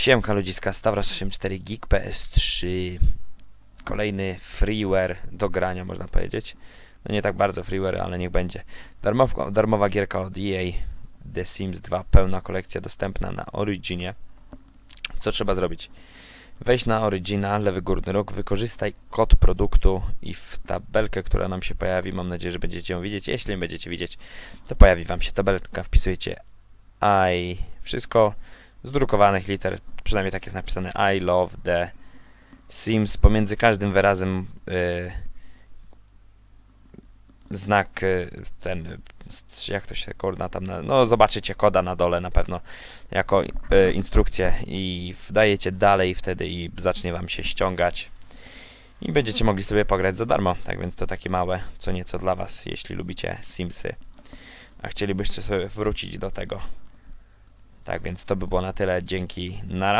Siemka ludziska, Stavros84 Geek PS3 Kolejny freeware do grania można powiedzieć. No nie tak bardzo freeware, ale niech będzie. Darmowa, darmowa gierka od EA The Sims 2, pełna kolekcja dostępna na Originie. Co trzeba zrobić? Wejdź na Origina, lewy górny róg, wykorzystaj kod produktu i w tabelkę, która nam się pojawi, mam nadzieję, że będziecie ją widzieć. Jeśli nie będziecie widzieć, to pojawi wam się tabelka, wpisujecie I, wszystko z drukowanych liter, przynajmniej tak jest napisane I love the Sims, pomiędzy każdym wyrazem y, znak y, ten, jak to się kurna tam, na, no zobaczycie koda na dole na pewno jako y, instrukcję i wdajecie dalej wtedy i zacznie wam się ściągać i będziecie mogli sobie pograć za darmo, tak więc to takie małe co nieco dla was, jeśli lubicie Simsy, a chcielibyście sobie wrócić do tego. Tak więc to by było na tyle, dzięki, nara.